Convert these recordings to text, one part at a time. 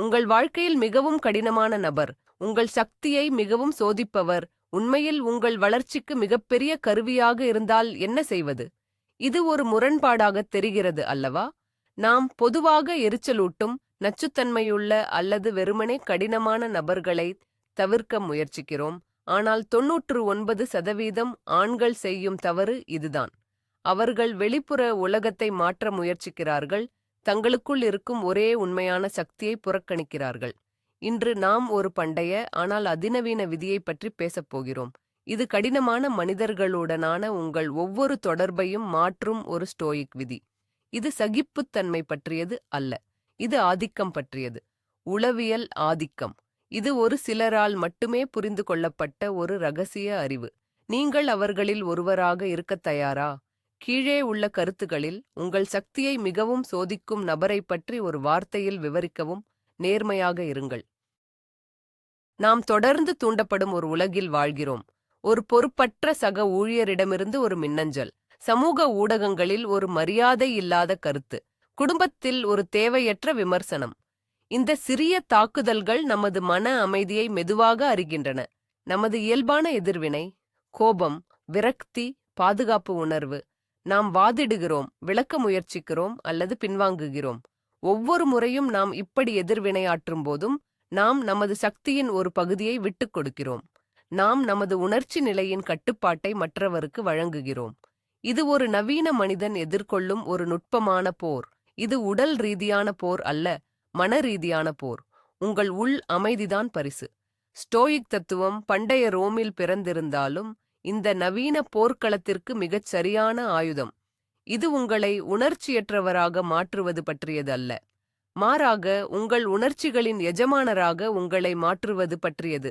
உங்கள் வாழ்க்கையில் மிகவும் கடினமான நபர். உங்கள் சக்தியை மிகவும் சோதிப்பவர். உண்மையில் உங்கள் வளர்ச்சிக்கு மிகப்பெரிய கருவியாக இருந்தால் என்ன செய்வது? இது ஒரு முரண்பாடாகத் தெரிகிறது அல்லவா? நாம் பொதுவாக எரிச்சலூட்டும் நச்சுத்தன்மையுள்ள அல்லது வெறுமனே கடினமான நபர்களை தவிர்க்க முயற்சிக்கிறோம். ஆனால் தொன்னூற்று ஒன்பது சதவீதம் ஆண்கள் செய்யும் தவறு இதுதான். அவர்கள் வெளிப்புற உலகத்தை மாற்ற முயற்சிக்கிறார்கள். தங்களுக்குள் இருக்கும் ஒரே உண்மையான சக்தியை புறக்கணிக்கிறார்கள். இன்று நாம் ஒரு பண்டைய ஆனால் அதிநவீன விதியைப் பற்றி பேசப் போகிறோம். இது கடினமான மனிதர்களுடனான உங்கள் ஒவ்வொரு தொடர்பையும் மாற்றும் ஒரு ஸ்டோயிக் விதி. இது சகிப்புத்தன்மை பற்றியது அல்ல இது ஆதிக்கம் பற்றியது. உளவியல் ஆதிக்கம். இது ஒரு சிலரால் மட்டுமே புரிந்து கொள்ளப்பட்ட ஒரு ரகசிய அறிவு. நீங்கள் அவர்களில் ஒருவராக இருக்கத் தயாரா? கீழே உள்ள கருத்துகளில் உங்கள் சக்தியை மிகவும் சோதிக்கும் நபரைப் பற்றி ஒரு வார்த்தையில் விவரிக்கவும் நேர்மையாக இருங்கள். நாம் தொடர்ந்து தூண்டப்படும் ஒரு உலகில் வாழ்கிறோம். ஒரு பொறுப்பற்ற சக ஊழியரிடமிருந்து ஒரு மின்னஞ்சல். சமூக ஊடகங்களில் ஒரு மரியாதை இல்லாத கருத்து. குடும்பத்தில் ஒரு தேவையற்ற விமர்சனம். இந்த சிறிய தாக்குதல்கள் நமது மன அமைதியை மெதுவாக அறிகின்றன. நமது இயல்பான எதிர்வினை கோபம் விரக்தி பாதுகாப்பு உணர்வு நாம் வாதிடுகிறோம் விளக்க முயற்சிக்கிறோம் அல்லது பின்வாங்குகிறோம். ஒவ்வொரு முறையும் நாம் இப்படி எதிர்வினையாற்றும் போதும் நாம் நமது சக்தியின் ஒரு பகுதியை விட்டுக் கொடுக்கிறோம். நாம் நமது உணர்ச்சி நிலையின் கட்டுப்பாட்டை மற்றவருக்கு வழங்குகிறோம். இது ஒரு நவீன மனிதன் எதிர்கொள்ளும் ஒரு நுட்பமான போர். இது உடல் ரீதியான போர் அல்ல மன ரீதியான போர். உங்கள் உள் அமைதிதான் பரிசு. ஸ்டோயிக் தத்துவம் பண்டைய ரோமில் பிறந்திருந்தாலும் இந்த நவீன போர்க்களத்திற்கு மிகச் சரியான ஆயுதம். இது உங்களை உணர்ச்சியற்றவராக மாற்றுவது பற்றியது அல்ல மாறாக உங்கள் உணர்ச்சிகளின் எஜமானராக உங்களை மாற்றுவது பற்றியது.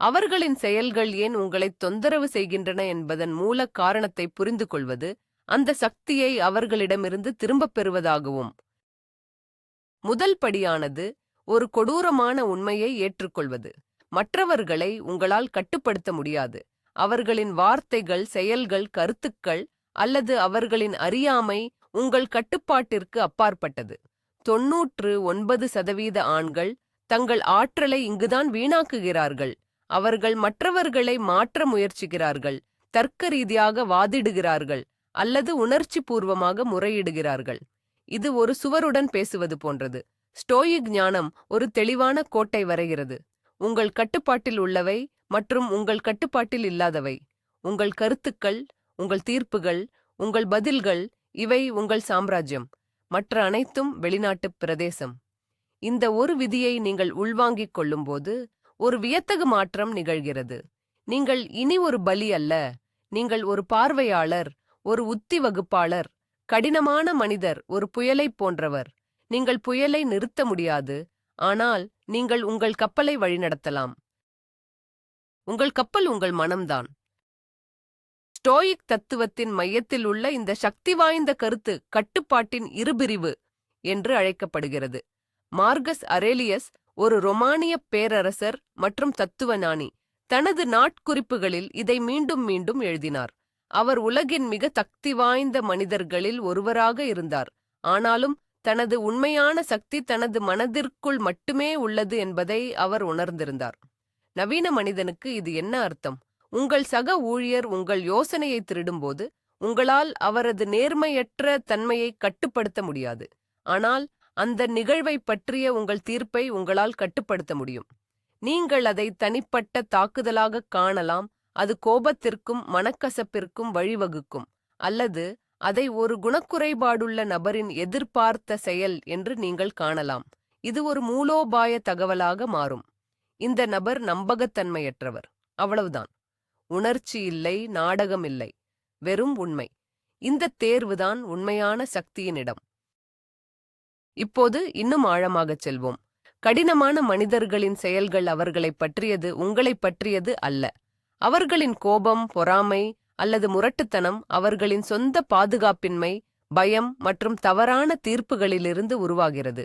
அவர்களின் செயல்கள் ஏன் உங்களை தொந்தரவு செய்கின்றன என்பதன் மூல காரணத்தை புரிந்து கொள்வது அந்த சக்தியை அவர்களிடமிருந்து திரும்பப் பெறுவதாகவும். முதல் படியானது ஒரு கொடூரமான உண்மையை ஏற்றுக்கொள்வது. மற்றவர்களை உங்களால் கட்டுப்படுத்த முடியாது. அவர்களின் வார்த்தைகள் செயல்கள் கருத்துக்கள் அல்லது அவர்களின் அறியாமை உங்கள் கட்டுப்பாட்டிற்கு அப்பாற்பட்டது. தொன்னூற்று ஒன்பது சதவீத ஆண்கள் தங்கள் ஆற்றலை இங்குதான் வீணாக்குகிறார்கள். அவர்கள் மற்றவர்களை மாற்ற முயற்சிக்கிறார்கள் தர்க்க ரீதியாக வாதிடுகிறார்கள் அல்லது உணர்ச்சி பூர்வமாக முறையிடுகிறார்கள். இது ஒரு சுவருடன் பேசுவது போன்றது. ஸ்டோயிக் ஞானம் ஒரு தெளிவான கோட்டை வரைகிறது. உங்கள் கட்டுப்பாட்டில் உள்ளவை மற்றும் உங்கள் கட்டுப்பாட்டில் இல்லாதவை. உங்கள் கருத்துக்கள் உங்கள் தீர்ப்புகள் உங்கள் பதில்கள் இவை உங்கள் சாம்ராஜ்யம். மற்ற அனைத்தும் வெளிநாட்டுப் பிரதேசம். இந்த ஒரு விதியை நீங்கள் உள்வாங்கிக் கொள்ளும்போது ஒரு வியத்தகு மாற்றம் நிகழ்கிறது. நீங்கள் இனி ஒரு பலி அல்ல. நீங்கள் ஒரு பார்வையாளர் ஒரு உத்தி வகுப்பாளர் கடினமான மனிதர் ஒரு புயலைப் போன்றவர். நீங்கள் புயலை நிறுத்த முடியாது. ஆனால் நீங்கள் உங்கள் கப்பலை வழிநடத்தலாம். உங்கள் கப்பல் உங்கள் மனம்தான். ஸ்டோயிக் தத்துவத்தின் மையத்தில் உள்ள இந்த சக்தி வாய்ந்த கருத்து கட்டுப்பாட்டின் இருபிரிவு என்று அழைக்கப்படுகிறது. மார்கஸ் அரேலியஸ் ஒரு ரொமானிய பேரரசர் மற்றும் தத்துவஞானி. தனது நாட்குறிப்புகளில் இதை மீண்டும் மீண்டும் எழுதினார். அவர் உலகின் மிக சக்தி வாய்ந்த மனிதர்களில் ஒருவராக இருந்தார். ஆனாலும் தனது உண்மையான சக்தி தனது மனதிற்குள் மட்டுமே உள்ளது என்பதை அவர் உணர்ந்திருந்தார். நவீன மனிதனுக்கு இது என்ன அர்த்தம்? உங்கள் சக ஊழியர் உங்கள் யோசனையை திருடும்போது உங்களால் அவரது நேர்மையற்ற தன்மையை கட்டுப்படுத்த முடியாது. ஆனால் அந்த நிகழ்வை பற்றிய உங்கள் தீர்ப்பை உங்களால் கட்டுப்படுத்த முடியும். நீங்கள் அதை தனிப்பட்ட தாக்குதலாக காணலாம் அது கோபத்திற்கும் மனக்கசப்பிற்கும் வழிவகுக்கும் அல்லது அதை ஒரு குணக்குறைபாடுள்ள நபரின் எதிர்பார்த்த செயல் என்று நீங்கள் காணலாம். இது ஒரு மூலோபாய தகவலாக மாறும். இந்த நபர் நம்பகத்தன்மையற்றவர். அவ்வளவுதான். உணர்ச்சி இல்லை நாடகம் இல்லை. வெறும் உண்மை. இந்த தேர்வுதான் உண்மையான சக்தியின் இடம் இப்போது இன்னும் ஆழமாகச் செல்வோம். கடினமான மனிதர்களின் செயல்கள் அவர்களைப் பற்றியது உங்களைப் பற்றியது அல்ல. அவர்களின் கோபம் பொறாமை அல்லது முரட்டுத்தனம் அவர்களின் சொந்த பாதுகாப்பின்மை பயம் மற்றும் தவறான தீர்ப்புகளிலிருந்து உருவாகிறது.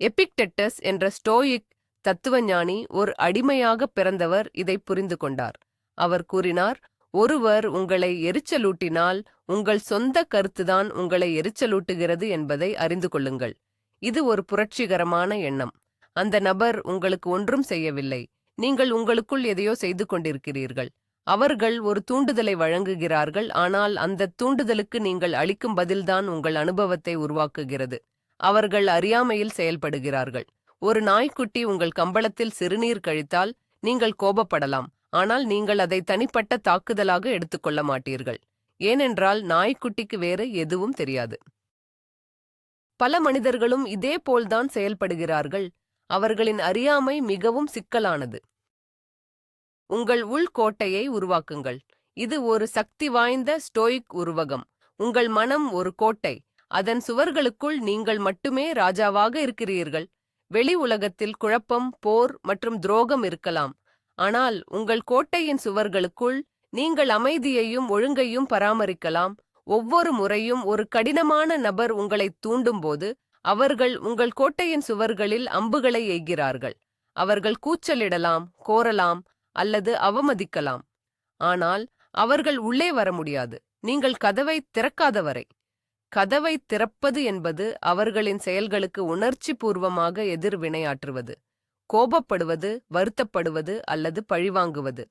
எபிக்டெட்டஸ் என்ற ஸ்டோயிக் தத்துவஞானி ஒரு அடிமையாக பிறந்தவர் இதை புரிந்து கொண்டார். அவர் கூறினார் ஒருவர் உங்களை எரிச்சலூட்டினால் உங்கள் சொந்த கருத்துதான் உங்களை எரிச்சலூட்டுகிறது என்பதை அறிந்து கொள்ளுங்கள். இது ஒரு புரட்சிகரமான எண்ணம். அந்த நபர் உங்களுக்கு ஒன்றும் செய்யவில்லை. நீங்கள் உங்களுக்குள் எதையோ செய்து கொண்டிருக்கிறீர்கள். அவர்கள் ஒரு தூண்டுதலை வழங்குகிறார்கள் ஆனால் அந்த தூண்டுதலுக்கு நீங்கள் அளிக்கும் பதில்தான் உங்கள் அனுபவத்தை உருவாக்குகிறது. அவர்கள் அறியாமையில் செயல்படுகிறார்கள். ஒரு நாய்க்குட்டி உங்கள் கம்பளத்தில் சிறுநீர் கழித்தால் நீங்கள் கோபப்படலாம் ஆனால் நீங்கள் அதை தனிப்பட்ட தாக்குதலாக எடுத்துக்கொள்ள மாட்டீர்கள். ஏனென்றால் நாய்க்குட்டிக்கு வேறு எதுவும் தெரியாது. பல மனிதர்களும் இதேபோல்தான் செயல்படுகிறார்கள். அவர்களின் அறியாமை மிகவும் சிக்கலானது. உங்கள் உள்கோட்டையை உருவாக்குங்கள். இது ஒரு சக்தி வாய்ந்த ஸ்டோயிக் உருவகம். உங்கள் மனம் ஒரு கோட்டை. அதன் சுவர்களுக்குள் நீங்கள் மட்டுமே ராஜாவாக இருக்கிறீர்கள். வெளி உலகத்தில் குழப்பம் போர் மற்றும் துரோகம் இருக்கலாம். ஆனால் உங்கள் கோட்டையின் சுவர்களுக்குள் நீங்கள் அமைதியையும் ஒழுங்கையும் பராமரிக்கலாம். ஒவ்வொரு முறையும் ஒரு கடினமான நபர் உங்களை தூண்டும்போது அவர்கள் உங்கள் கோட்டையின் சுவர்களில் அம்புகளை எய்கிறார்கள். அவர்கள் கூச்சலிடலாம் கோரலாம் அல்லது அவமதிக்கலாம். ஆனால் அவர்கள் உள்ளே வர முடியாது. நீங்கள் கதவை திறக்காதவரை. கதவை திறப்பது என்பது அவர்களின் செயல்களுக்கு உணர்ச்சி பூர்வமாக எதிர்வினையாற்றுவது கோபப்படுவது வருத்தப்படுவது அல்லது பழிவாங்குவது.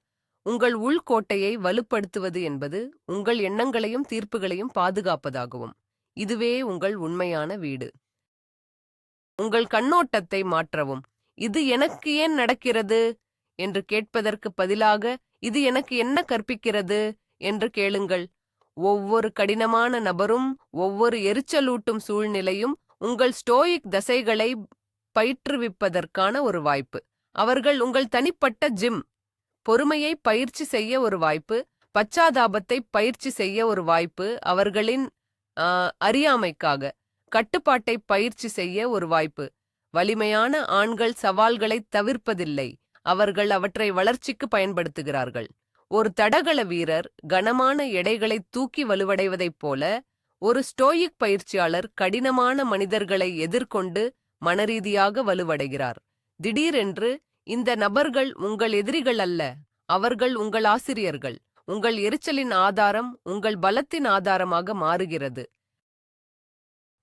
உங்கள் உள்கோட்டையை வலுப்படுத்துவது என்பது உங்கள் எண்ணங்களையும் தீர்ப்புகளையும் பாதுகாப்பதாகவும். இதுவே உங்கள் உண்மையான வீடு. உங்கள் கண்ணோட்டத்தை மாற்றவும். இது எனக்கு ஏன் நடக்கிறது? என்று கேட்பதற்கு பதிலாக இது எனக்கு என்ன கற்பிக்கிறது? என்று கேளுங்கள். ஒவ்வொரு கடினமான நபரும் ஒவ்வொரு எரிச்சலூட்டும் சூழ்நிலையும் உங்கள் ஸ்டோயிக் தசைகளை பயிற்றுவிப்பதற்கான ஒரு வாய்ப்பு. அவர்கள் உங்கள் தனிப்பட்ட ஜிம் பொறுமையை பயிற்சி செய்ய ஒரு வாய்ப்பு பச்சாதாபத்தை பயிற்சி செய்ய ஒரு வாய்ப்பு அவர்களின் அறியாமைக்காக கட்டுப்பாட்டை பயிற்சி செய்ய ஒரு வாய்ப்பு. வலிமையான ஆண்கள் சவால்களை தவிர்ப்பதில்லை. அவர்கள் அவற்றை வளர்ச்சிக்கு பயன்படுத்துகிறார்கள். ஒரு தடகள வீரர் கனமான எடைகளை தூக்கி வலுவடைவதைப் போல ஒரு ஸ்டோயிக் பயிற்சியாளர் கடினமான மனிதர்களை எதிர்கொண்டு மனரீதியாக வலுவடைகிறார். திடீரென்று இந்த நபர்கள் உங்கள் எதிரிகள் அல்ல அவர்கள் உங்கள் ஆசிரியர்கள். உங்கள் எரிச்சலின் ஆதாரம் உங்கள் பலத்தின் ஆதாரமாக மாறுகிறது.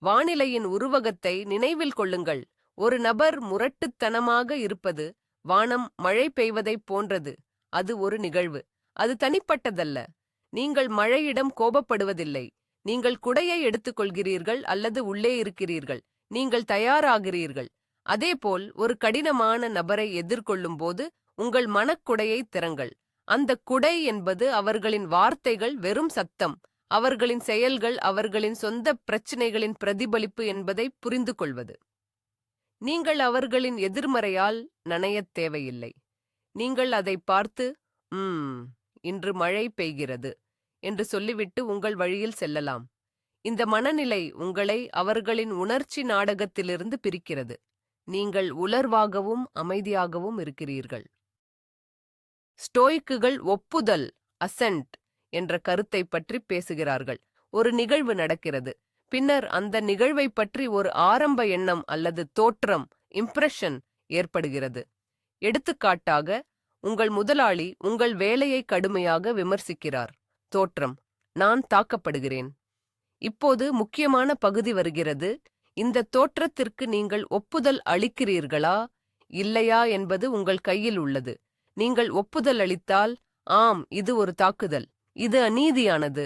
வானிலையின் உருவகத்தை நினைவில் கொள்ளுங்கள். ஒரு நபர் முரட்டுத்தனமாக இருப்பது வானம் மழை பெய்வதைப் போன்றது. அது ஒரு நிகழ்வு. அது தனிப்பட்டதல்ல. நீங்கள் மழையிடம் கோபப்படுவதில்லை. நீங்கள் குடையை எடுத்துக்கொள்கிறீர்கள் அல்லது உள்ளே இருக்கிறீர்கள். நீங்கள் தயாராகிறீர்கள். அதேபோல் ஒரு கடினமான நபரை எதிர்கொள்ளும்போது உங்கள் மனக்குடையை திறங்கள். அந்த குடை என்பது அவர்களின் வார்த்தைகள் வெறும் சத்தம். அவர்களின் செயல்கள் அவர்களின் சொந்த பிரச்சினைகளின் பிரதிபலிப்பு என்பதை புரிந்து கொள்வது நீங்கள் அவர்களின் எதிர்மறையால் நனையத் தேவையில்லை. நீங்கள் அதை பார்த்து ம் இன்று மழை பெய்கிறது என்று சொல்லிவிட்டு உங்கள் வழியில் செல்லலாம். இந்த மனநிலை உங்களை அவர்களின் உணர்ச்சி நாடகத்திலிருந்து பிரிக்கிறது. நீங்கள் உலர்வாகவும் அமைதியாகவும் இருக்கிறீர்கள். ஸ்டோய்க்குகள் ஒப்புதல் அசென்ட் என்ற கருத்தை பற்றி பேசுகிறார்கள். ஒரு நிகழ்வு நடக்கிறது. பின்னர் அந்த நிகழ்வை பற்றி ஒரு ஆரம்ப எண்ணம் அல்லது தோற்றம் இம்ப்ரெஷன் ஏற்படுகிறது. எடுத்துக்காட்டாக உங்கள் முதலாளி உங்கள் வேலையை கடுமையாக விமர்சிக்கிறார். தோற்றம் நான் தாக்கப்படுகிறேன். இப்போது முக்கியமான பகுதி வருகிறது. இந்த தோற்றத்திற்கு நீங்கள் ஒப்புதல் அளிக்கிறீர்களா இல்லையா என்பது உங்கள் கையில் உள்ளது. நீங்கள் ஒப்புதல் அளித்தால் ஆம் இது ஒரு தாக்குதல் இது அநீதியானது.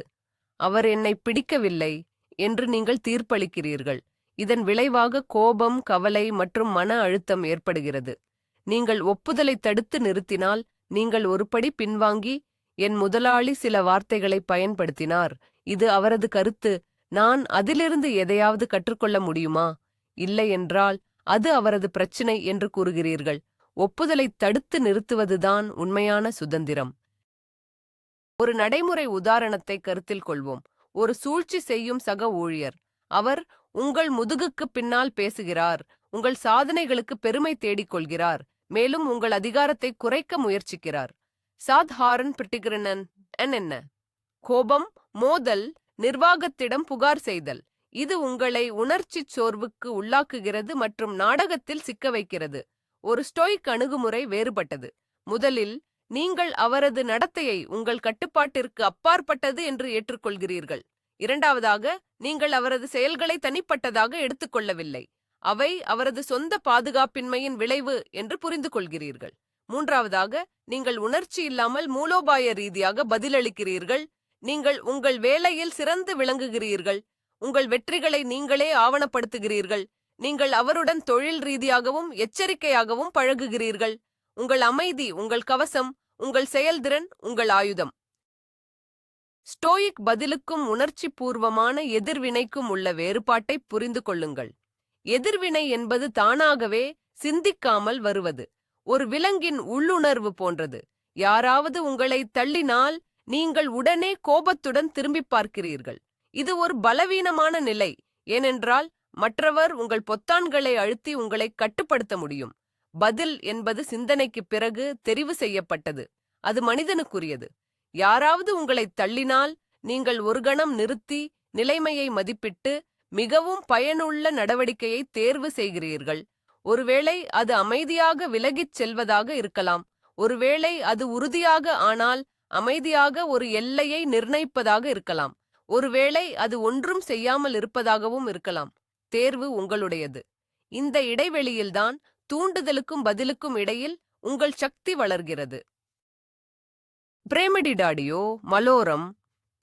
அவர் என்னை பிடிக்கவில்லை என்று நீங்கள் தீர்ப்பளிக்கிறீர்கள். இதன் விளைவாக கோபம் கவலை மற்றும் மன அழுத்தம் ஏற்படுகிறது. நீங்கள் ஒப்புதலை தடுத்து நிறுத்தினால் நீங்கள் ஒருபடி பின்வாங்கி என் முதலாளி சில வார்த்தைகளை பயன்படுத்தினார். இது அவரது கருத்து. நான் அதிலிருந்து எதையாவது கற்றுக்கொள்ள முடியுமா? இல்லை என்றால் அது அவரது பிரச்சினை என்று கூறுகிறீர்கள். ஒப்புதலை தடுத்து நிறுத்துவதுதான் உண்மையான சுதந்திரம். ஒரு நடைமுறை உதாரணத்தை கருத்தில் கொள்வோம். ஒரு சூழ்ச்சி செய்யும் சக ஊழியர். அவர் உங்கள் முதுகுக்கு பின்னால் பேசுகிறார். உங்கள் சாதனைகளுக்கு பெருமை தேடிக்கொள்கிறார் மேலும் உங்கள் அதிகாரத்தை குறைக்க முயற்சிக்கிறார். சாத்ஹாரன் பிட்டிகிரணன் என்ன? கோபம் மோதல் நிர்வாகத்திடம் புகார் செய்தல். இது உங்களை உணர்ச்சிச் சோர்வுக்கு உள்ளாக்குகிறது மற்றும் நாடகத்தில் சிக்க வைக்கிறது. ஒரு ஸ்டோய்க் அணுகுமுறை வேறுபட்டது. முதலில் நீங்கள் அவரது நடத்தையை உங்கள் கட்டுப்பாட்டிற்கு அப்பாற்பட்டது என்று ஏற்றுக்கொள்கிறீர்கள். இரண்டாவதாக நீங்கள் அவரது செயல்களை தனிப்பட்டதாக எடுத்துக்கொள்ளவில்லை. அவை அவரது சொந்த பாதுகாப்பின்மையின் விளைவு என்று புரிந்து கொள்கிறீர்கள் மூன்றாவதாக நீங்கள் உணர்ச்சி இல்லாமல் மூலோபாய ரீதியாக பதிலளிக்கிறீர்கள். நீங்கள் உங்கள் வேலையில் சிறந்து விளங்குகிறீர்கள். உங்கள் வெற்றிகளை நீங்களே ஆவணப்படுத்துகிறீர்கள். நீங்கள் அவருடன் தொழில் ரீதியாகவும் எச்சரிக்கையாகவும் பழகுகிறீர்கள். உங்கள் அமைதி உங்கள் கவசம் உங்கள் செயல்திறன் உங்கள் ஆயுதம். ஸ்டோயிக் பதிலுக்கும் உணர்ச்சி பூர்வமான எதிர்வினைக்கும் உள்ள வேறுபாட்டை புரிந்து கொள்ளுங்கள். எதிர்வினை என்பது தானாகவே சிந்திக்காமல் வருவது. ஒரு விலங்கின் உள்ளுணர்வு போன்றது. யாராவது உங்களை தள்ளினால் நீங்கள் உடனே கோபத்துடன் திரும்பிப் பார்க்கிறீர்கள். இது ஒரு பலவீனமான நிலை. ஏனென்றால் மற்றவர் உங்கள் பொத்தான்களை அழுத்தி உங்களை கட்டுப்படுத்த முடியும். பதில் என்பது சிந்தனைக்குப் பிறகு தெரிவு செய்யப்பட்டது. அது மனிதனுக்குரியது. யாராவது உங்களை தள்ளினால் நீங்கள் ஒரு கணம் நிறுத்தி நிலைமையை மதிப்பிட்டு மிகவும் பயனுள்ள நடவடிக்கையை தேர்வு செய்கிறீர்கள். ஒருவேளை அது அமைதியாக விலகிச் செல்வதாக இருக்கலாம். ஒருவேளை அது உறுதியாக ஆனால் அமைதியாக ஒரு எல்லையை நிர்ணயிப்பதாக இருக்கலாம். ஒருவேளை அது ஒன்றும் செய்யாமல் இருப்பதாகவும் இருக்கலாம். தேர்வு உங்களுடையது. இந்த இடைவெளியில்தான் தூண்டுதலுக்கும் பதிலுக்கும் இடையில் உங்கள் சக்தி வளர்கிறது. பிரேமெடிடாடியோ மலோரம்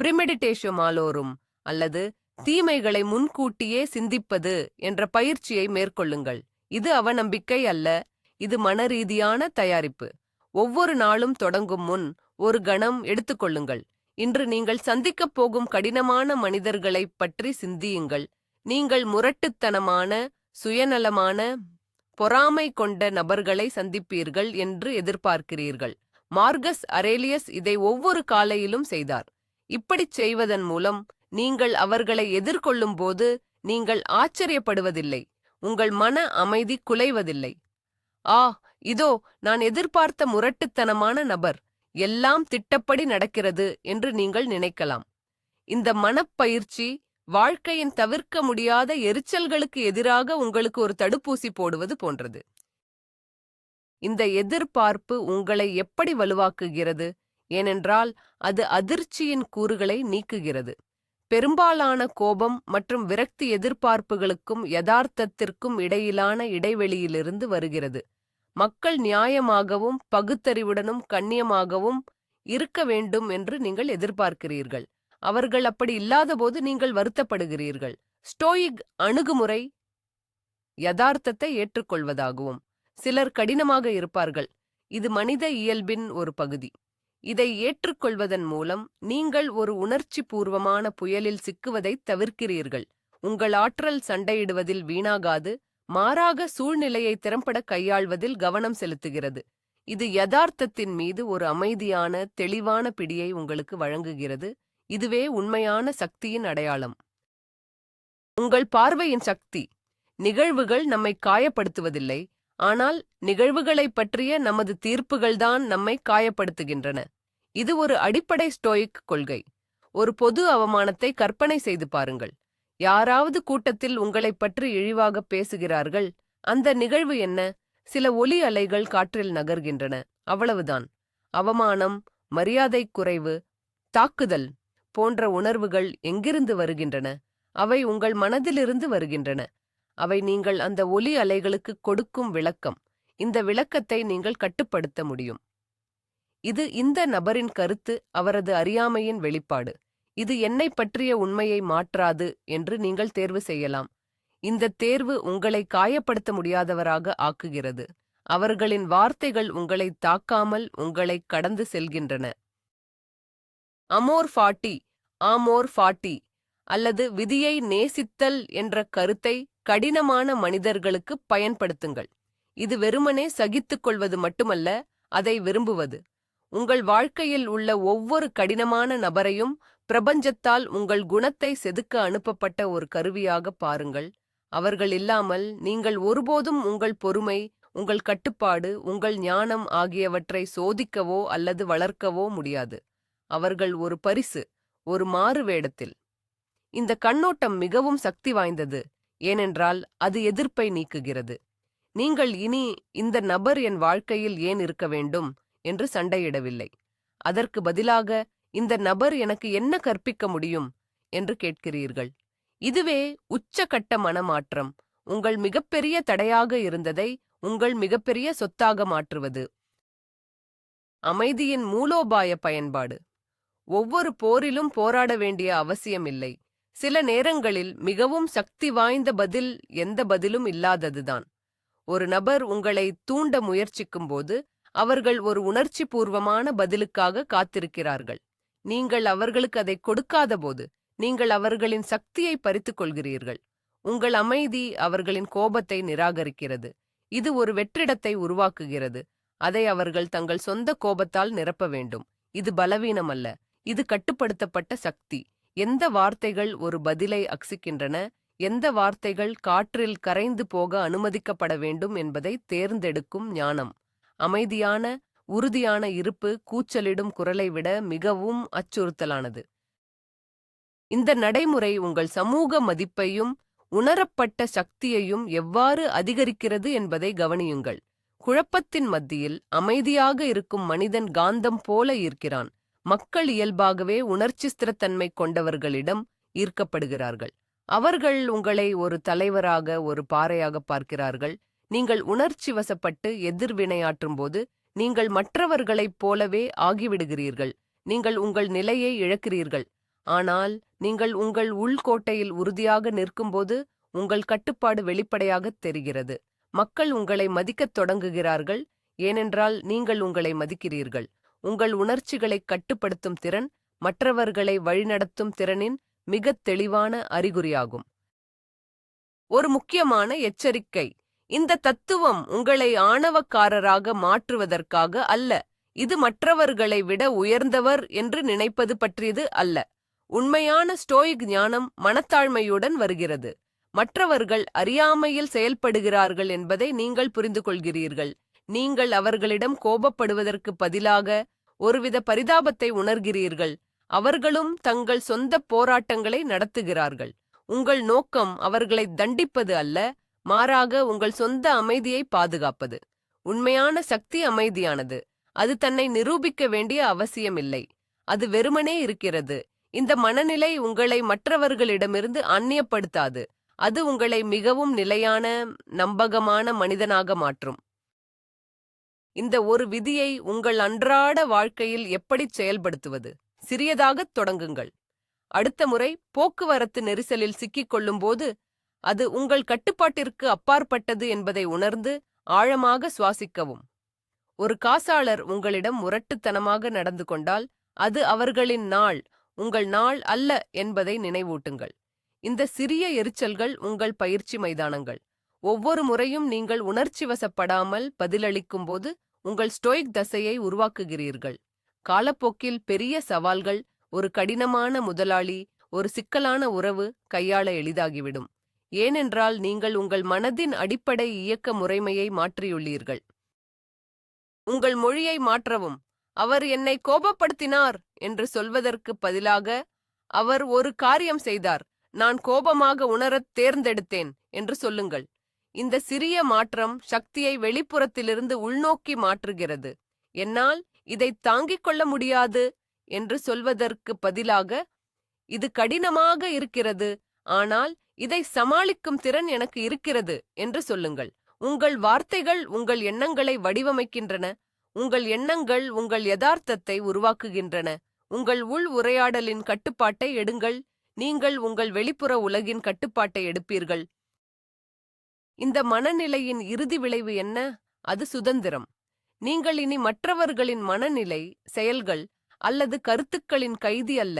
பிரிமெடிடேஷோ மாலோரும் அல்லது தீமைகளை முன்கூட்டியே சிந்திப்பது என்ற பயிற்சியை மேற்கொள்ளுங்கள். இது அவநம்பிக்கை அல்ல இது மனரீதியான தயாரிப்பு. ஒவ்வொரு நாளும் தொடங்கும் முன் ஒரு கணம் எடுத்துக்கொள்ளுங்கள் இன்று நீங்கள் சந்திக்கப் போகும் கடினமான மனிதர்களைப் பற்றி சிந்தியுங்கள். நீங்கள் முரட்டுத்தனமான சுயநலமான பொறாமை கொண்ட நபர்களை சந்திப்பீர்கள் என்று எதிர்பார்க்கிறீர்கள். மார்கஸ் அரேலியஸ் இதை ஒவ்வொரு காலையிலும் செய்தார். இப்படிச் செய்வதன் மூலம் நீங்கள் அவர்களை எதிர்கொள்ளும் போது நீங்கள் ஆச்சரியப்படுவதில்லை உங்கள் மன அமைதி குலைவதில்லை. ஆ இதோ நான் எதிர்பார்த்த முரட்டுத்தனமான நபர் எல்லாம் திட்டப்படி நடக்கிறது என்று நீங்கள் நினைக்கலாம். இந்த மனப்பயிற்சி வாழ்க்கையின் தவிர்க்க முடியாத எரிச்சல்களுக்கு எதிராக உங்களுக்கு ஒரு தடுப்பூசி போடுவது போன்றது. இந்த எதிர்பார்ப்பு உங்களை எப்படி வலுவாக்குகிறது? ஏனென்றால் அது அதிர்ச்சியின் கூறுகளை நீக்குகிறது. பெரும்பாலான கோபம் மற்றும் விரக்தி எதிர்பார்ப்புகளுக்கும் யதார்த்தத்திற்கும் இடையிலான இடைவெளியிலிருந்து வருகிறது. மக்கள் நியாயமாகவும் பகுத்தறிவுடனும் கண்ணியமாகவும் இருக்க வேண்டும் என்று நீங்கள் எதிர்பார்க்கிறீர்கள். அவர்கள் அப்படி இல்லாதபோது நீங்கள் வருத்தப்படுகிறீர்கள். ஸ்டோயிக் அணுகுமுறை யதார்த்தத்தை ஏற்றுக்கொள்வதாகவும் சிலர் கடினமாக இருப்பார்கள். இது மனித இயல்பின் ஒரு பகுதி. இதை ஏற்றுக்கொள்வதன் மூலம் நீங்கள் ஒரு உணர்ச்சி பூர்வமான புயலில் சிக்குவதைத் தவிர்க்கிறீர்கள். உங்கள் ஆற்றல் சண்டையிடுவதில் வீணாகாது மாறாக சூழ்நிலையை திறம்பட கையாள்வதில் கவனம் செலுத்துகிறது. இது யதார்த்தத்தின் மீது ஒரு அமைதியான தெளிவான பிடியை உங்களுக்கு வழங்குகிறது. இதுவே உண்மையான சக்தியின் அடையாளம். உங்கள் பார்வையின் சக்தி. நிகழ்வுகள் நம்மை காயப்படுத்துவதில்லை. ஆனால் நிகழ்வுகளைப் பற்றிய நமது தீர்ப்புகள்தான் நம்மை காயப்படுத்துகின்றன. இது ஒரு அடிப்படை ஸ்டோயிக் கொள்கை. ஒரு பொது அவமானத்தை கற்பனை செய்து பாருங்கள். யாராவது கூட்டத்தில் உங்களைப் பற்றி இழிவாக பேசுகிறார்கள். அந்த நிகழ்வு என்ன? சில ஒலி அலைகள் காற்றில் நகர்கின்றன. அவ்வளவுதான். அவமானம் மரியாதை குறைவு தாக்குதல். போன்ற உணர்வுகள் எங்கிருந்து வருகின்றன? அவை உங்கள் மனதிலிருந்து வருகின்றன. அவை நீங்கள் அந்த ஒலி அலைகளுக்கு கொடுக்கும் விளக்கம். இந்த விளக்கத்தை நீங்கள் கட்டுப்படுத்த முடியும். இது இந்த நபரின் கருத்து அவரது அறியாமையின் வெளிப்பாடு. இது என்னை பற்றிய உண்மையை மாற்றாது என்று நீங்கள் தேர்வு செய்யலாம். இந்த தேர்வு உங்களை காயப்படுத்த முடியாதவராக ஆக்குகிறது. அவர்களின் வார்த்தைகள் உங்களை தாக்காமல் உங்களை கடந்து செல்கின்றன. அமோர் ஃபாட்டி ஆமோர் ஃபாட்டி அல்லது விதியை நேசித்தல் என்ற கருத்தை கடினமான மனிதர்களுக்கு பயன்படுத்துங்கள். இது வெறுமனே சகித்துக் கொள்வது மட்டுமல்ல அதை விரும்புவது. உங்கள் வாழ்க்கையில் உள்ள ஒவ்வொரு கடினமான நபரையும் பிரபஞ்சத்தால் உங்கள் குணத்தை செதுக்க அனுப்பப்பட்ட ஒரு கருவியாக பாருங்கள். அவர்கள் இல்லாமல் நீங்கள் ஒருபோதும் உங்கள் பொறுமை உங்கள் கட்டுப்பாடு உங்கள் ஞானம் ஆகியவற்றை சோதிக்கவோ அல்லது வளர்க்கவோ முடியாது. அவர்கள் ஒரு பரிசு. ஒரு மாறு வேடத்தில். இந்த கண்ணோட்டம் மிகவும் சக்தி வாய்ந்தது ஏனென்றால் அது எதிர்ப்பை நீக்குகிறது. நீங்கள் இனி இந்த நபர் என் வாழ்க்கையில் ஏன் இருக்க வேண்டும் என்று சண்டையிடவில்லை. அதற்கு பதிலாக இந்த நபர் எனக்கு என்ன கற்பிக்க முடியும் என்று கேட்கிறீர்கள். இதுவே உச்சகட்ட மனமாற்றம். உங்கள் மிகப்பெரிய தடையாக இருந்ததை உங்கள் மிகப்பெரிய சொத்தாக மாற்றுவது. அமைதியின் மூலோபாய பயன்பாடு. ஒவ்வொரு போரிலும் போராட வேண்டிய அவசியமில்லை. சில நேரங்களில் மிகவும் சக்தி வாய்ந்த பதில் எந்த பதிலும் இல்லாததுதான். ஒரு நபர் உங்களை தூண்ட முயற்சிக்கும்போது அவர்கள் ஒரு உணர்ச்சிபூர்வமான பதிலுக்காக காத்திருக்கிறார்கள். நீங்கள் அவர்களுக்கு அதை கொடுக்காதபோது நீங்கள் அவர்களின் சக்தியை பறித்துக் கொள்கிறீர்கள் உங்கள் அமைதி அவர்களின் கோபத்தை நிராகரிக்கிறது. இது ஒரு வெற்றிடத்தை உருவாக்குகிறது. அதை அவர்கள் தங்கள் சொந்த கோபத்தால் நிரப்ப வேண்டும். இது பலவீனம் அல்ல இது கட்டுப்படுத்தப்பட்ட சக்தி. எந்த வார்த்தைகள் ஒரு பதிலை அக்சிக்கின்றன எந்த வார்த்தைகள் காற்றில் கரைந்து போக அனுமதிக்கப்பட வேண்டும் என்பதை தேர்ந்தெடுக்கும் ஞானம். அமைதியான உறுதியான இருப்பு கூச்சலிடும் குரலை விட மிகவும் அச்சுறுத்தலானது. இந்த நடைமுறை உங்கள் சமூக மதிப்பையும் உணரப்பட்ட சக்தியையும் எவ்வாறு அதிகரிக்கிறது என்பதை கவனியுங்கள். குழப்பத்தின் மத்தியில் அமைதியாக இருக்கும் மனிதன் காந்தம் போல ஈர்க்கிறான் மக்கள் இயல்பாகவே உணர்ச்சி ஸ்திரத்தன்மை கொண்டவர்களிடம் ஈர்க்கப்படுகிறார்கள். அவர்கள் உங்களை ஒரு தலைவராக ஒரு பாறையாக பார்க்கிறார்கள். நீங்கள் உணர்ச்சி வசப்பட்டு எதிர்வினையாற்றும்போது நீங்கள் மற்றவர்களைப் போலவே ஆகிவிடுகிறீர்கள். நீங்கள் உங்கள் நிலையை இழக்கிறீர்கள். ஆனால் நீங்கள் உங்கள் உள்கோட்டையில் உறுதியாக நிற்கும்போது உங்கள் கட்டுப்பாடு வெளிப்படையாகத் தெரிகிறது. மக்கள் உங்களை மதிக்கத் தொடங்குகிறார்கள். ஏனென்றால் நீங்கள் உங்களை மதிக்கிறீர்கள். உங்கள் உணர்ச்சிகளைக் கட்டுப்படுத்தும் திறன் மற்றவர்களை வழிநடத்தும் திறனின் மிகத் தெளிவான அறிகுறியாகும். ஒரு முக்கியமான எச்சரிக்கை இந்த தத்துவம் உங்களை ஆணவக்காரராக மாற்றுவதற்காக அல்ல இது மற்றவர்களை விட உயர்ந்தவர் என்று நினைப்பது பற்றியது அல்ல. உண்மையான ஸ்டோயிக் ஞானம் மனத்தாழ்மையுடன் வருகிறது. மற்றவர்கள் அறியாமையில் செயல்படுகிறார்கள் என்பதை நீங்கள் புரிந்து கொள்கிறீர்கள் நீங்கள் அவர்களிடம் கோபப்படுவதற்கு பதிலாக ஒருவித பரிதாபத்தை உணர்கிறீர்கள். அவர்களும் தங்கள் சொந்த போராட்டங்களை நடத்துகிறார்கள். உங்கள் நோக்கம் அவர்களை தண்டிப்பது அல்ல மாறாக உங்கள் சொந்த அமைதியை பாதுகாப்பது. உண்மையான சக்தி அமைதியானது. அது தன்னை நிரூபிக்க வேண்டிய அவசியமில்லை. அது வெறுமனே இருக்கிறது. இந்த மனநிலை உங்களை மற்றவர்களிடமிருந்து அந்நியப்படுத்தாது. அது உங்களை மிகவும் நிலையான நம்பகமான மனிதனாக மாற்றும். இந்த ஒரு விதியை உங்கள் அன்றாட வாழ்க்கையில் எப்படிச் செயல்படுத்துவது? சிறியதாகத் தொடங்குங்கள். அடுத்த முறை போக்குவரத்து நெரிசலில் சிக்கிக் கொள்ளும்போது அது உங்கள் கட்டுப்பாட்டிற்கு அப்பாற்பட்டது என்பதை உணர்ந்து ஆழமாக சுவாசிக்கவும். ஒரு காசாளர் உங்களிடம் முரட்டுத்தனமாக நடந்து கொண்டால் அது அவர்களின் நாள் உங்கள் நாள் அல்ல என்பதை நினைவூட்டுங்கள். இந்த சிறிய எரிச்சல்கள் உங்கள் பயிற்சி மைதானங்கள். ஒவ்வொரு முறையும் நீங்கள் உணர்ச்சி வசப்படாமல் பதிலளிக்கும்போது உங்கள் ஸ்டோயிக் தசையை உருவாக்குகிறீர்கள். காலப்போக்கில் பெரிய சவால்கள் ஒரு கடினமான முதலாளி ஒரு சிக்கலான உறவு கையாள எளிதாகிவிடும். ஏனென்றால் நீங்கள் உங்கள் மனதின் அடிப்படை இயக்க முறைமையை மாற்றியுள்ளீர்கள். உங்கள் மொழியை மாற்றவும். அவர் என்னை கோபப்படுத்தினார் என்று சொல்வதற்கு பதிலாக அவர் ஒரு காரியம் செய்தார். நான் கோபமாக உணரத் தேர்ந்தெடுத்தேன் என்று சொல்லுங்கள். இந்த சிறிய மாற்றம் சக்தியை வெளிப்புறத்திலிருந்து உள்நோக்கி மாற்றுகிறது. என்னால் இதை தாங்கிக் கொள்ள முடியாது என்று சொல்வதற்கு பதிலாக இது கடினமாக இருக்கிறது ஆனால் இதை சமாளிக்கும் திறன் எனக்கு இருக்கிறது என்று சொல்லுங்கள். உங்கள் வார்த்தைகள் உங்கள் எண்ணங்களை வடிவமைக்கின்றன. உங்கள் எண்ணங்கள் உங்கள் யதார்த்தத்தை உருவாக்குகின்றன. உங்கள் உள் உரையாடலின் கட்டுப்பாட்டை எடுங்கள். நீங்கள் உங்கள் வெளிப்புற உலகின் கட்டுப்பாட்டை எடுப்பீர்கள். இந்த மனநிலையின் இறுதி விளைவு என்ன? அது சுதந்திரம். நீங்கள் இனி மற்றவர்களின் மனநிலை செயல்கள் அல்லது கருத்துக்களின் கைதி அல்ல.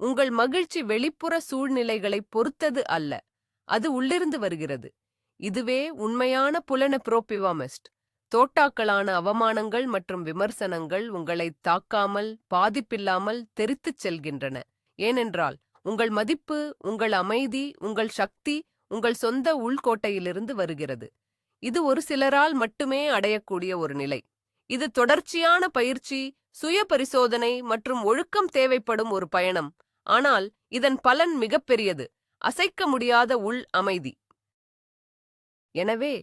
உங்கள் மகிழ்ச்சி வெளிப்புற சூழ்நிலைகளை பொறுத்தது அல்ல. அது உள்ளிருந்து வருகிறது. இதுவே உண்மையான புலன புரோபிவாமிஸ்ட் தோட்டாக்களான அவமானங்கள் மற்றும் விமர்சனங்கள் உங்களை தாக்காமல் பாதிப்பில்லாமல் தெரித்துச் செல்கின்றன. ஏனென்றால் உங்கள் மதிப்பு உங்கள் அமைதி உங்கள் சக்தி உங்கள் சொந்த உள்கோட்டையிலிருந்து வருகிறது. இது ஒரு சிலரால் மட்டுமே அடையக்கூடிய ஒரு நிலை. இது தொடர்ச்சியான பயிற்சி சுய பரிசோதனை மற்றும் ஒழுக்கம் தேவைப்படும் ஒரு பயணம். ஆனால் இதன் பலன் மிகப்பெரியது. அசைக்க முடியாத உள் அமைதி. எனவே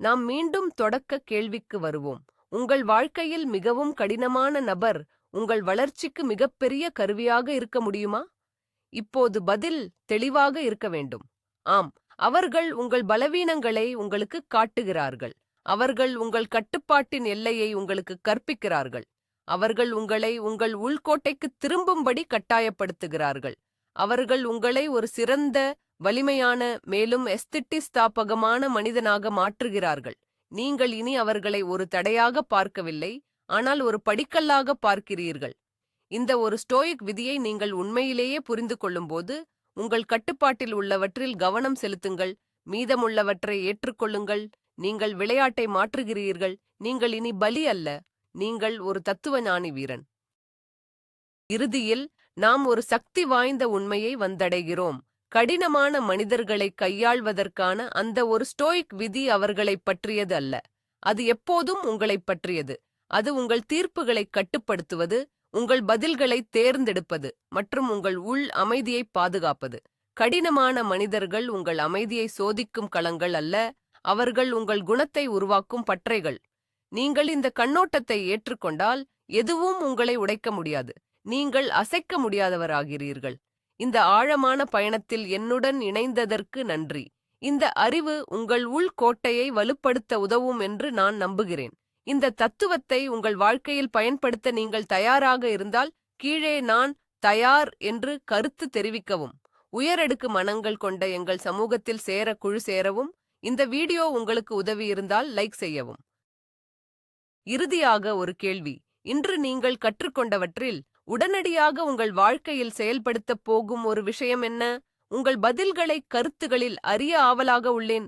நாம் மீண்டும் தொடக்க கேள்விக்கு வருவோம். உங்கள் வாழ்க்கையில் மிகவும் கடினமான நபர் உங்கள் வளர்ச்சிக்கு மிகப்பெரிய கருவியாக இருக்க முடியுமா? இப்போது பதில் தெளிவாக இருக்க வேண்டும். ஆம் அவர்கள் உங்கள் பலவீனங்களை உங்களுக்கு காட்டுகிறார்கள். அவர்கள் உங்கள் கட்டுப்பாட்டின் எல்லையை உங்களுக்கு கற்பிக்கிறார்கள். அவர்கள் உங்களை உங்கள் உள்கோட்டைக்கு திரும்பும்படி கட்டாயப்படுத்துகிறார்கள். அவர்கள் உங்களை ஒரு சிறந்த வலிமையான மேலும் எஸ்திட்டிஸ்தாபகமான மனிதனாக மாற்றுகிறார்கள். நீங்கள் இனி அவர்களை ஒரு தடையாக பார்க்கவில்லை ஆனால் ஒரு படிக்கல்லாக பார்க்கிறீர்கள். இந்த ஒரு ஸ்டோயிக் விதியை நீங்கள் உண்மையிலேயே புரிந்து கொள்ளும்போது உங்கள் கட்டுப்பாட்டில் உள்ளவற்றில் கவனம் செலுத்துங்கள். மீதமுள்ளவற்றை ஏற்றுக்கொள்ளுங்கள். நீங்கள் விளையாட்டை மாற்றுகிறீர்கள். நீங்கள் இனி பலி அல்ல. நீங்கள் ஒரு தத்துவ ஞானி வீரன். இறுதியில் நாம் ஒரு சக்தி வாய்ந்த உண்மையை வந்தடைகிறோம். கடினமான மனிதர்களை கையாள்வதற்கான அந்த ஒரு ஸ்டோயிக் விதி அவர்களைப் பற்றியது அல்ல. அது எப்போதும் உங்களைப் பற்றியது. அது உங்கள் தீர்ப்புகளை கட்டுப்படுத்துவது உங்கள் பதில்களை தேர்ந்தெடுப்பது மற்றும் உங்கள் உள் அமைதியை பாதுகாப்பது. கடினமான மனிதர்கள் உங்கள் அமைதியை சோதிக்கும் களங்கள் அல்ல அவர்கள் உங்கள் குணத்தை உருவாக்கும் பற்றைகள். நீங்கள் இந்த கண்ணோட்டத்தை ஏற்றுக்கொண்டால் எதுவும் உங்களை உடைக்க முடியாது. நீங்கள் அசைக்க முடியாதவராகிறீர்கள். இந்த ஆழமான பயணத்தில் என்னுடன் இணைந்ததற்கு நன்றி. இந்த அறிவு உங்கள் உள் கோட்டையை வலுப்படுத்த உதவும் என்று நான் நம்புகிறேன். இந்த தத்துவத்தை உங்கள் வாழ்க்கையில் பயன்படுத்த நீங்கள் தயாராக இருந்தால் கீழே நான் தயார் என்று கருத்து தெரிவிக்கவும். உயரடுக்கு மனங்கள் கொண்ட எங்கள் சமூகத்தில் சேர குழு சேரவும். இந்த வீடியோ உங்களுக்கு உதவி இருந்தால் லைக் செய்யவும். இறுதியாக ஒரு கேள்வி. இன்று நீங்கள் கற்றுக்கொண்டவற்றில் உடனடியாக உங்கள் வாழ்க்கையில் செயல்படுத்தப் போகும் ஒரு விஷயம் என்ன? உங்கள் பதில்களை கருத்துகளில் அறிய ஆவலாக உள்ளேன்.